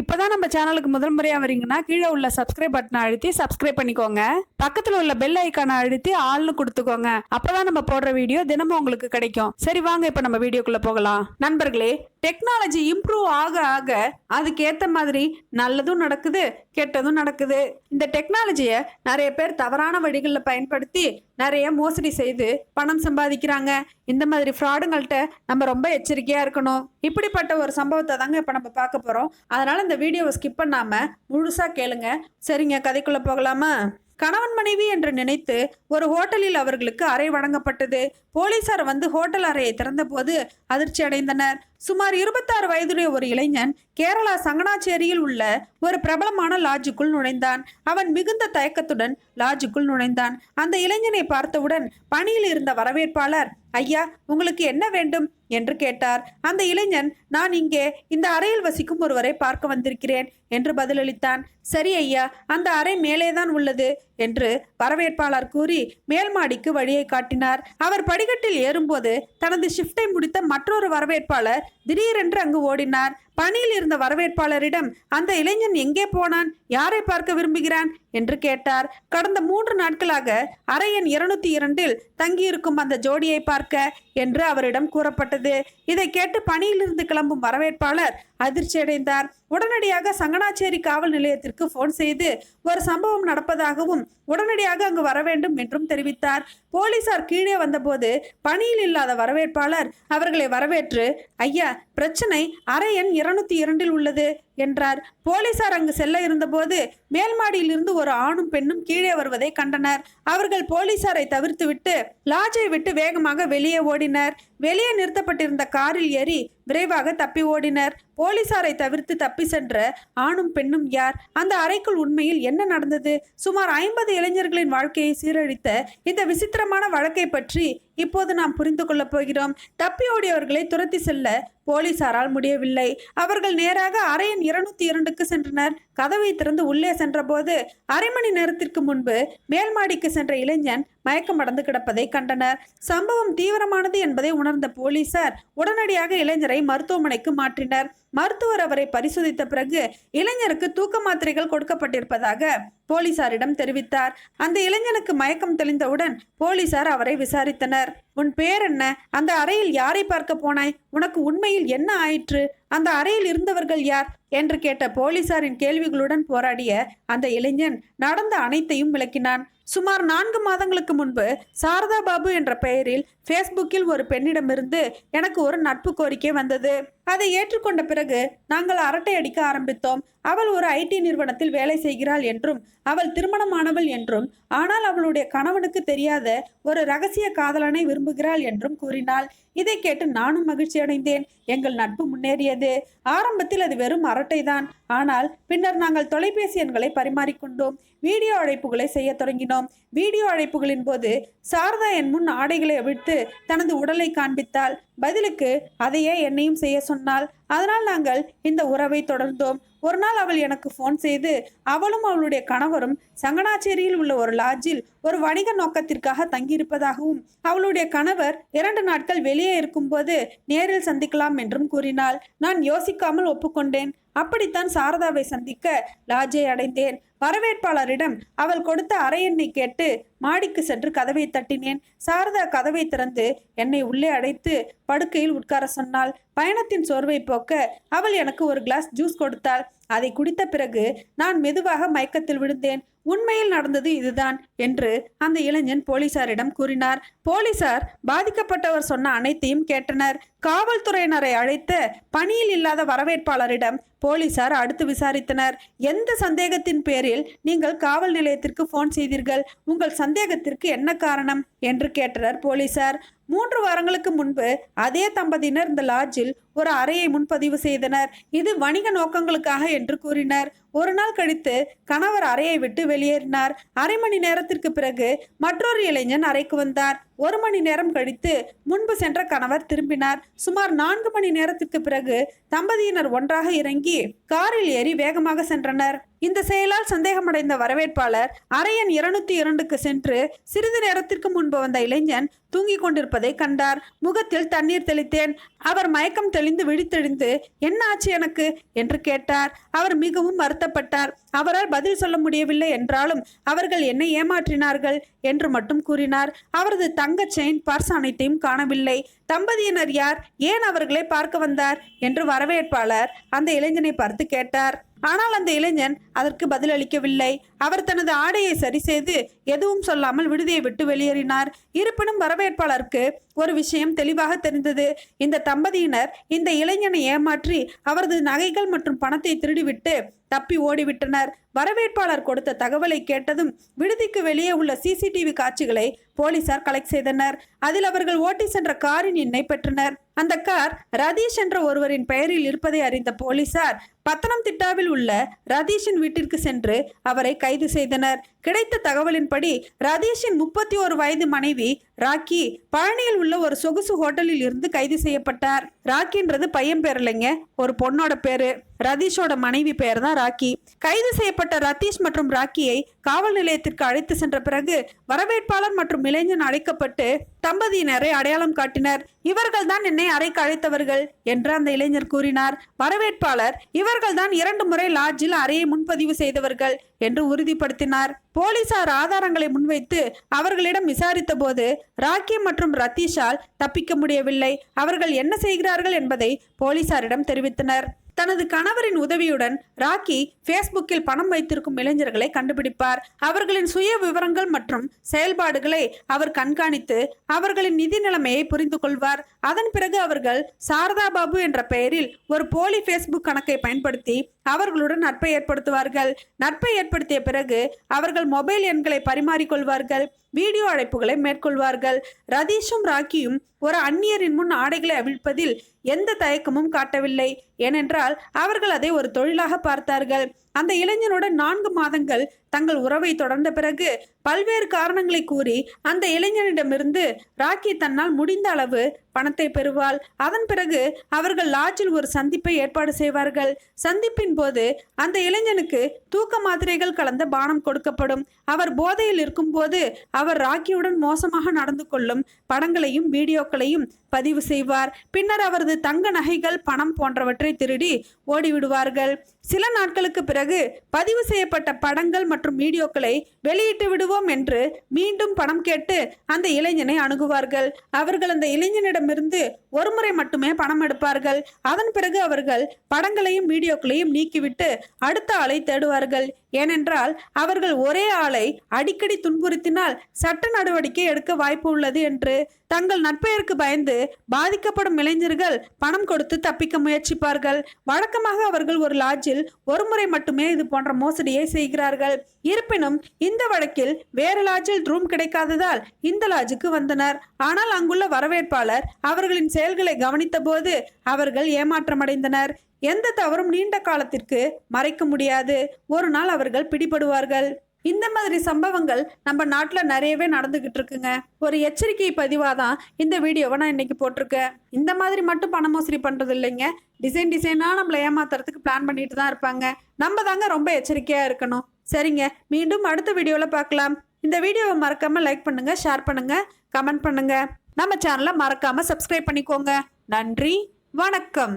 இப்போதான் நம்ம சேனலுக்கு முதல் முறையாக வரீங்கன்னா கீழே உள்ள சப்ஸ்கிரைப் பட்டனை அழுத்தி சப்ஸ்கிரைப் பண்ணிக்கோங்க. பக்கத்தில் உள்ள பெல் ஐக்கானை அழுத்தி ஆள்னு கொடுத்துக்கோங்க. அப்போதான் நம்ம போடுற வீடியோ தினமும் உங்களுக்கு கிடைக்கும். சரி வாங்க இப்போ நம்ம வீடியோக்குள்ள போகலாம். நண்பர்களே டெக்னாலஜி இம்ப்ரூவ் ஆக ஆக அதுக்கு ஏற்ற மாதிரி நல்லதும் நடக்குது கெட்டதும் நடக்குது. இந்த டெக்னாலஜியை நிறைய பேர் தவறான வழிகளில் பயன்படுத்தி நிறைய மோசடி செய்து பணம் சம்பாதிக்கிறாங்க. இந்த மாதிரி ஃப்ராடுங்கள்ட்ட நம்ம ரொம்ப எச்சரிக்கையாக இருக்கணும். இப்படிப்பட்ட ஒரு சம்பவத்தை தாங்க இப்போ நம்ம பார்க்க போகிறோம் அதனால இந்த வீடியோவை ஸ்கிப் பண்ணாம முழுசா கேளுங்க. சரிங்க கதைக்குள்ள போகலாமா? கணவன் மனைவி என்று நினைத்து ஒரு ஹோட்டலில் அவர்களுக்கு அறை வழங்கப்பட்டது. போலீசார் வந்து ஹோட்டல் அறையை திறந்தபோது அதிர்ச்சி அடைந்தனர். சுமார் இருபத்தாறு வயதுடைய ஒரு இளைஞன் கேரளா சங்கனாச்சேரியில் உள்ள ஒரு பிரபலமான லாட்ஜுக்குள் நுழைந்தான். அவன் மிகுந்த தயக்கத்துடன் லாட்ஜுக்குள் நுழைந்தான். அந்த இளைஞனை பார்த்தவுடன் பணியில் இருந்த வரவேற்பாளர் ஐயா உங்களுக்கு என்ன வேண்டும்? என்று கேட்டார். அந்த இளைஞன் நான் இங்கே இந்த அறையில் வசிக்கும் ஒருவரை பார்க்க வந்திருக்கிறேன் என்று பதிலளித்தான். சரி ஐயா அந்த அறை மேலேதான் உள்ளது என்று வரவேற்பாளர் கூறி மேல் மாடிக்கு வழியை காட்டினார். அவர் படிக்கட்டில் ஏறும்போது தனது ஷிஃப்டை முடித்த மற்றொரு வரவேற்பாளர் திடீரென்று அங்கு ஓடினார். பணியில் இருந்த வரவேற்பாளரிடம் அந்த இளைஞன் எங்கே போனான்? யாரை பார்க்க விரும்புகிறான்? என்று கேட்டார். கடந்த மூன்று நாட்களாக அறை எண் இருநூத்தி இரண்டில் தங்கியிருக்கும் அந்த ஜோடியை பார்க்க என்று அவரிடம் கூறப்பட்டது. இதை கேட்டு பணியிலிருந்து கிளம்பும் வரவேற்பாளர் அதிர்ச்சி அடைந்தார் உடனடியாக சங்கனாச்சேரி காவல் நிலையத்திற்கு போன் செய்து ஒரு சம்பவம் நடப்பதாகவும் உடனடியாக அங்கு வர வேண்டும் என்றும் தெரிவித்தார். போலீசார் கீழே வந்தபோது பணியில் இல்லாத வரவேற்பாளர் அவர்களை வரவேற்று ஐயா பிரச்சனை அறை எண் இருநூத்தி இரண்டில் உள்ளது என்றார். போலீசார் அங்கு செல்ல இருந்தபோது மேல் மாடியிலிருந்து ஒரு ஆணும் பெண்ணும் கீழே வருவதை கண்டனர். அவர்கள் போலீசாரை தவிர்த்துவிட்டு லாட்ஜை விட்டு வேகமாக வெளியே ஓடினர். வெளியே நிறுத்தப்பட்டிருந்த காரில் ஏறி விரைவாக தப்பி ஓடினர். போலீசாரை தவிர்த்து தப்பி சென்ற ஆணும் பெண்ணும் யார்? அந்த அறைக்குள் உண்மையில் என்ன நடந்தது? சுமார் ஐம்பது இளைஞர்களின் வாழ்க்கையை சீரழித்த இந்த விசித்திரமான வழக்கை பற்றி இப்போது நாம் புரிந்து கொள்ளப் போகிறோம். தப்பி ஓடியவர்களை துரத்தி செல்ல போலீசாரால் முடியவில்லை. அவர்கள் நேராக அறையின் இருநூத்தி இரண்டுக்கு சென்றனர். கதவை திறந்து உள்ளே சென்றபோது அரை மணி நேரத்திற்கு முன்பு மேல்மாடிக்கு சென்ற இளைஞன் மயக்கமடைந்து கிடப்பதை கண்டனர். சம்பவம் தீவிரமானது என்பதை உணர்ந்த போலீசார் உடனடியாக இளைஞரை மருத்துவமனைக்கு மாற்றினர். மருத்துவர் அவரை பரிசோதித்த பிறகு இளைஞருக்கு தூக்க மாத்திரைகள் கொடுக்கப்பட்டிருப்பதாக போலீசாரிடம் தெரிவித்தார். அந்த இளைஞனுக்கு மயக்கம் தெளிந்தவுடன் போலீசார் அவரை விசாரித்தனர். estar உன் பேர் என்ன? அந்த அறையில் யாரை பார்க்க போனாய்? உனக்கு உண்மையில் என்ன ஆயிற்று? அந்த அறையில் இருந்தவர்கள் யார்? என்று கேட்ட போலீசாரின் கேள்விகளுடன் போராடிய அந்த இளைஞன் நடந்த அனைத்தையும் விளக்கினான். சுமார் நான்கு மாதங்களுக்கு முன்பு சாரதா பாபு என்ற பெயரில் ஃபேஸ்புக்கில் ஒரு பெண்ணிடமிருந்து எனக்கு ஒரு நட்பு கோரிக்கை வந்தது. அதை ஏற்றுக்கொண்ட பிறகு நாங்கள் அரட்டை அடிக்க ஆரம்பித்தோம். அவள் ஒரு ஐடி நிறுவனத்தில் வேலை செய்கிறாள் என்றும் அவள் திருமணமானவள் என்றும் ஆனால் அவளுடைய கணவனுக்கு தெரியாத ஒரு ரகசிய காதலனை விரும்புகிறாள் என்றும் கூறினாள். இதை கேட்டு நானும் மகிழ்ச்சி அடைந்தேன். எங்கள் நட்பு முன்னேறியது. ஆரம்பத்தில் அது வெறும் அரட்டை தான். ஆனால் பின்னர் நாங்கள் தொலைபேசி எண்களை பரிமாறிக்கொண்டோம். வீடியோ அழைப்புகளை செய்ய தொடங்கினோம். வீடியோ அழைப்புகளின் போது சாரதா என் முன் ஆடைகளை அவிழ்த்து தனது உடலை காண்பித்தாள். பதிலுக்கு அதையே என்னையும் செய்ய சொன்னாள். அதனால் நாங்கள் இந்த உறவை தொடர்ந்தோம். ஒரு நாள் அவள் எனக்கு ஃபோன் செய்து அவளும் அவளுடைய கணவரும் சங்கனாச்சேரியில் உள்ள ஒரு லாட்ஜில் ஒரு வணிக நோக்கத்திற்காக தங்கியிருப்பதாகவும் அவளுடைய கணவர் இரண்டு நாட்கள் வெளியே இருக்கும்போது நேரில் சந்திக்கலாம் என்றும் கூறினாள். நான் யோசிக்காமல் ஒப்புக்கொண்டேன். அப்படித்தான் சாரதாவை சந்திக்க லாட்ஜை அடைந்தேன். வரவேற்பாளரிடம் அவள் கொடுத்த அரையெண்ணை கேட்டு மாடிக்கு சென்று கதவை தட்டினேன். சாரதா கதவை திறந்து என்னை உள்ளே அடைத்து படுக்கையில் உட்கார சொன்னாள். பயணத்தின் சோர்வை போக்க அவள் எனக்கு ஒரு கிளாஸ் ஜூஸ் கொடுத்தாள். அதை குடித்த பிறகு நான் மெதுவாக மயக்கத்தில் விழுந்தேன். உண்மையில் நடந்தது இதுதான் என்று அந்த இளைஞன் போலீசாரிடம் கூறினார். போலீசார் பாதிக்கப்பட்டவர் சொன்ன அனைத்தையும் கேட்டனர். காவல்துறையினரை அழைத்த பணியில் இல்லாத வரவேற்பாளரிடம் போலீசார் அடுத்து விசாரித்தனர். எந்த சந்தேகத்தின் பேரில் நீங்கள் காவல் நிலையத்திற்கு போன் செய்தீர்கள்? உங்கள் சந்தேகத்திற்கு என்ன காரணம்? என்று கேட்டனர் போலீசார். மூன்று வாரங்களுக்கு முன்பு அதே தம்பதியினர் இந்த லாட்ஜில் ஒரு அறையை முன்பதிவு செய்தனர். இது வணிக நோக்கங்களுக்காக என்று கூறினர். ஒரு நாள் கழித்து கணவர் அறையை விட்டு வெளியேறினார். அரை மணி நேரத்திற்கு பிறகு மற்றொரு இளைஞன் அறைக்கு வந்தார். ஒரு மணி நேரம் கழித்து முன்பு சென்ற கணவர் திரும்பினார். சுமார் நான்கு மணி நேரத்திற்கு பிறகு தம்பதியினர் ஒன்றாக இறங்கி காரில் ஏறி வேகமாக சென்றனர். இந்த செயலால் சந்தேகமடைந்த வரவேற்பாளர் அறையன் இருநூத்தி இரண்டுக்கு சென்று சிறிது நேரத்திற்கு முன்பு வந்த இளைஞன் தூங்கிக் கொண்டிருப்பதை கண்டார். முகத்தில் தண்ணீர் தெளித்தேன். அவர் மயக்கம் தெளிந்து விழித்தெழுந்து என்ன ஆச்சு எனக்கு? என்று கேட்டார். அவர் மிகவும் வருத்தப்பட்டார். அவரால் பதில் சொல்ல முடியவில்லை என்றாலும் அவர்கள் என்னை ஏமாற்றினார்கள் என்று மட்டும் கூறினார். அவரது தங்க செயின் பர்ஸ் அனைத்தையும் காணவில்லை. தம்பதியினர் யார்? ஏன் அவர்களை பார்க்க வந்தார்? என்று வரவேற்பாளர் அந்த இளைஞனை பார்த்து கேட்டார். ஆனால் அந்த இளைஞன் அதற்கு பதிலளிக்கவில்லை. அவர் தனது ஆடையை சரி செய்து எதுவும் சொல்லாமல் விடுதியை விட்டு வெளியேறினார். இருப்பினும் வரவேற்பாளருக்கு ஒரு விஷயம் தெளிவாக தெரிந்தது. இந்த தம்பதியினர் இந்த இளைஞனை ஏமாற்றி அவரது நகைகள் மற்றும் பணத்தை திருடிவிட்டு தப்பி ஓடிவிட்டனர். வரவேற்பாளர் கொடுத்த தகவலை கேட்டதும் விடுதிக்கு வெளியே உள்ள சிசிடிவி காட்சிகளை போலீசார் கலெக்ட் செய்தனர். அதில் அவர்கள் ஓட்டி சென்ற காரின் எண்ணை பெற்றனர். அந்த கார் ரதீஷ் என்ற ஒருவரின் பெயரில் இருப்பதை அறிந்த போலீசார் பத்தனம்திட்டாவில் உள்ள ரதீஷின் வீட்டிற்கு சென்று அவரை கைது செய்தனர். கிடைத்த தகவலின் கூற்றுப்படி ரதீஷின் முப்பத்தி ஒரு வயது மனைவி ராக்கி பழனியில் உள்ள ஒரு சொகுசு ஹோட்டலில் இருந்து கைது செய்யப்பட்டார். ராக்கின்றது பையன் பேர் இல்லைங்க ஒரு பொண்ணோட பேரு. ரதீஷோட மனைவி பெயர் தான் ராக்கி. கைது செய்யப்பட்ட ரதீஷ் மற்றும் ராக்கியை காவல் நிலையத்திற்கு அழைத்து சென்ற பிறகு வரவேற்பாளர் மற்றும் இளைஞன் அழைக்கப்பட்டு தம்பதியினரை அடையாளம் காட்டினர். இவர்கள் தான் என்னை அறைக்கு அழைத்தவர்கள் என்று அந்த இளைஞர் கூறினார். வரவேற்பாளர் இவர்கள் தான் இரண்டு முறை லாட்ஜில் அறையை முன்பதிவு செய்தவர்கள் என்று உறுதிப்படுத்தினார். போலீசார் ஆதாரங்களை முன்வைத்து அவர்களிடம் விசாரித்த போது ராக்கி மற்றும் ரத்தீஷால் தப்பிக்க முடியவில்லை. அவர்கள் என்ன செய்கிறார்கள் என்பதை போலீசாரிடம் தெரிவித்தனர். தனது கணவரின் உதவியுடன் ராக்கி ஃபேஸ்புக்கில் பணம் வைத்திருக்கும் இளைஞர்களை கண்டுபிடிப்பார். அவர்களின் சுய விவரங்கள் மற்றும் செயல்பாடுகளை அவர் கண்காணித்து அவர்களின் நிதி நிலைமையை புரிந்து கொள்வார். அதன் பிறகு அவர்கள் சாரதா பாபு என்ற பெயரில் ஒரு போலி ஃபேஸ்புக் கணக்கை பயன்படுத்தி அவர்களுடன் நட்பை ஏற்படுத்துவார்கள். நட்பை ஏற்படுத்திய பிறகு அவர்கள் மொபைல் எண்களை பரிமாறிக்கொள்வார்கள். வீடியோ அழைப்புகளை மேற்கொள்வார்கள். ரதீஷும் ராக்கியும் ஒரு அந்நியரின் முன் ஆடைகளை அவிழ்ப்பதில் எந்த தயக்கமும் காட்டவில்லை. ஏனென்றால் அவர்கள் அதை ஒரு தொழிலாக பார்த்தார்கள். அந்த இளைஞனுடன் நான்கு மாதங்கள் தங்கள் உறவை தொடர்ந்த பிறகு பல்வேறு காரணங்களை கூறி அந்த இளைஞனிடமிருந்து ராக்கி தன்னால் முடிந்த அளவு பணத்தை பெறுவாள். அதன் பிறகு அவர்கள் லாட்ஜில் ஒரு சந்திப்பை ஏற்பாடு செய்வார்கள். சந்திப்பின் போது அந்த இளைஞனுக்கு தூக்க மாத்திரைகள் கலந்த பானம் கொடுக்கப்படும். அவர் போதையில் இருக்கும்போது அவர் ராக்கியுடன் மோசமாக நடந்து கொள்ளும் படங்களையும் வீடியோக்களையும் பதிவு செய்வார். பின்னர் அவரது தங்க நகைகள் பணம் போன்றவற்றை திருடி ஓடிவிடுவார்கள். சில நாட்களுக்கு பிறகு பதிவு செய்யப்பட்ட படங்கள் மற்றும் வீடியோக்களை வெளியிட்டு விடுவோம் என்று மீண்டும் பணம் கேட்டு அந்த இளைஞனை அணுகுவார்கள். அவர்கள் அந்த இளைஞனிடமிருந்து ஒருமுறை மட்டுமே பணம் எடுப்பார்கள். அதன் பிறகு அவர்கள் படங்களையும் வீடியோக்களையும் நீக்கிவிட்டு அடுத்த ஆளை தேடுவார்கள். ஏனென்றால் அவர்கள் ஒரே ஆளை அடிக்கடி துன்புறுத்தினால் சட்ட நடவடிக்கை எடுக்க வாய்ப்பு உள்ளது என்று தங்கள் நட்பெயருக்கு பயந்து பாதிக்கப்படும் இளைஞர்கள் பணம் கொடுத்து தப்பிக்க முயற்சிப்பார்கள். வழக்கமாக அவர்கள் ஒரு லாட்ஜில் ஒரு முறை இது போன்ற மோசடியை செய்கிறார்கள். இருப்பினும் இந்த வழக்கில் வேறு லாட்ஜில் ரூம் கிடைக்காததால் இந்த லாட்ஜுக்கு வந்தனர். ஆனால் அங்குள்ள வரவேற்பாளர் அவர்களின் செயல்களை கவனித்தபோது அவர்கள் ஏமாற்றமடைந்தனர். எந்த தவறும் நீண்ட காலத்திற்கு மறைக்க முடியாது. ஒரு நாள் அவர்கள் பிடிபடுவார்கள். இந்த மாதிரி சம்பவங்கள் நம்ம நாட்டில் நிறையவே நடந்துக்கிட்டு இருக்குங்க. ஒரு எச்சரிக்கை பதிவாக தான் இந்த வீடியோவை நான் இன்னைக்கு போட்டிருக்கேன். இந்த மாதிரி மட்டும் பண மோசடி பண்ணுறது இல்லைங்க. டிசைன் டிசைனாக நம்மளை ஏமாத்துறதுக்கு பிளான் பண்ணிட்டு தான் இருப்பாங்க. நம்ம தாங்க ரொம்ப எச்சரிக்கையாக இருக்கணும். சரிங்க மீண்டும் அடுத்த வீடியோவில் பார்க்கலாம். இந்த வீடியோவை மறக்காமல் லைக் பண்ணுங்கள் ஷேர் பண்ணுங்கள் கமெண்ட் பண்ணுங்கள் நம்ம சேனலை மறக்காமல் சப்ஸ்கிரைப் பண்ணிக்கோங்க. நன்றி வணக்கம்.